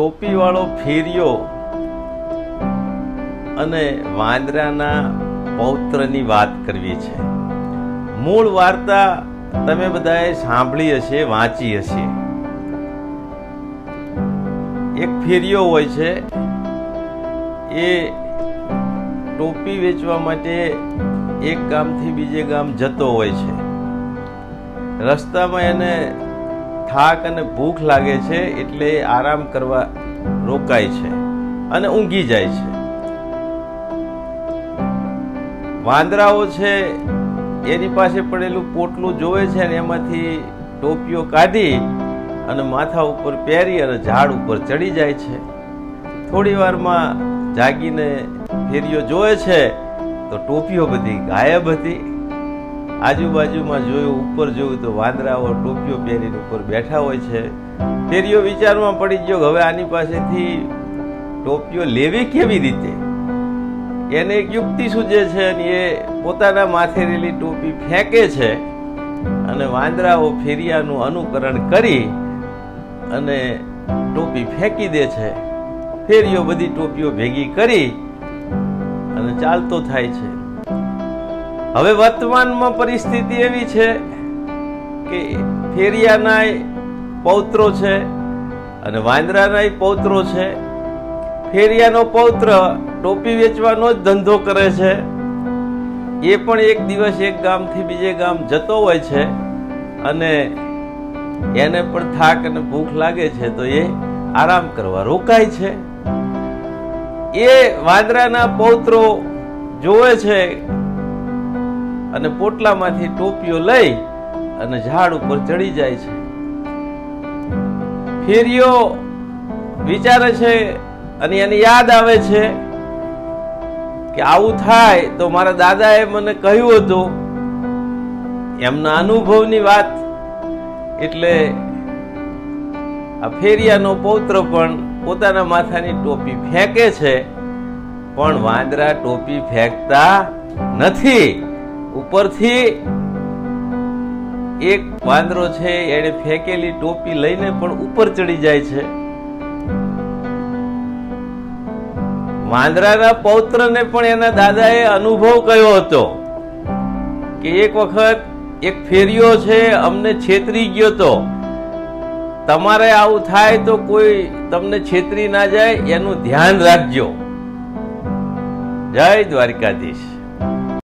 ટોપીવાળો ફેરિયો અને વાંદરાના પૌત્રની વાત કરવી છે. મૂળ વાર્તા તમે બધાએ સાંભળી હશે, વાંચી હશે. એક ફેરિયો હોય છે, એ ટોપી વેચવા માટે એક ગામથી બીજે ગામ જતો હોય છે. રસ્તામાં એને થાક અને ભૂખ લાગે છે એટલે આરામ કરવા રોકાય છે અને ઊંઘી જાય છે. વાંદરાઓ છે, એની પાસે પડેલું પોટલું જોવે છે અને એમાંથી ટોપીઓ કાઢી અને માથા ઉપર પહેરી અને ઝાડ ઉપર ચડી જાય છે. થોડી વારમાં જાગીને ફેરીઓ જોવે છે, તો ટોપીઓ બધી ગાયબ હતી. આજુબાજુમાં જોયું, ઉપર જોયું તો વાંદરાઓ, ટોપીઓ પહેરીને ઉપર બેઠા હોય છે. ફેરીઓ વિચારમાં પડી ગયો હવે આની પાસેથી ટોપીઓ લેવી કેવી રીતે? એને એક યુક્તિ સૂજે છે અને એ પોતાના માથે રેલી ટોપી ફેંકે છે અને વાંદરાઓ ફેરિયાનું અનુકરણ કરી અને ટોપી ફેંકી દે છે. ફેરીઓ બધી ટોપીઓ ભેગી કરી અને ચાલતો થાય છે. હવે વર્તમાનમાં પરિસ્થિતિ એવી છે કે ફેરિયાના પૌત્રો છે અને વાંદરાના પૌત્રો છે. ફેરિયાનો પૌત્ર ટોપી વેચવાનો જ ધંધો કરે છે. એ પણ એક દિવસ એક ગામથી બીજે ગામ જતો હોય છે અને એને પણ થાક અને ભૂખ લાગે છે તો એ આરામ કરવા રોકાય છે. એ વાંદરાના પૌત્રો જોવે છે અને પોટલામાંથી ટોપીઓ લઈ અને ઝાડ ઉપર ચડી જાય છે. ફેરિયો વિચારે છે અને એને યાદ આવે છે કે આવું થાય તો મારા દાદાએ મને કહ્યું હતું. એમના અનુભવની વાત એટલે આ ફેરિયાનો પૌત્ર પણ પોતાના માથાની ટોપી ફેંકે છે, પણ વાંદરા ટોપી ફેંકતા નથી. ઉપરથી એક વાંદરો છે એને ફેંકેલી ટોપી લઈને પણ ઉપર ચડી જાય છે. વાંદરાના પૌત્રને પણ એના દાદાએ અનુભવ કયો હતો કે એક વખત એક ફેરિયો છે, અમને છેતરી ગયો તો. તમારે આવું થાય તો કોઈ તમને છેતરી ના જાય, એનું ધ્યાન રાખજો. જય દ્વારકાધીશ.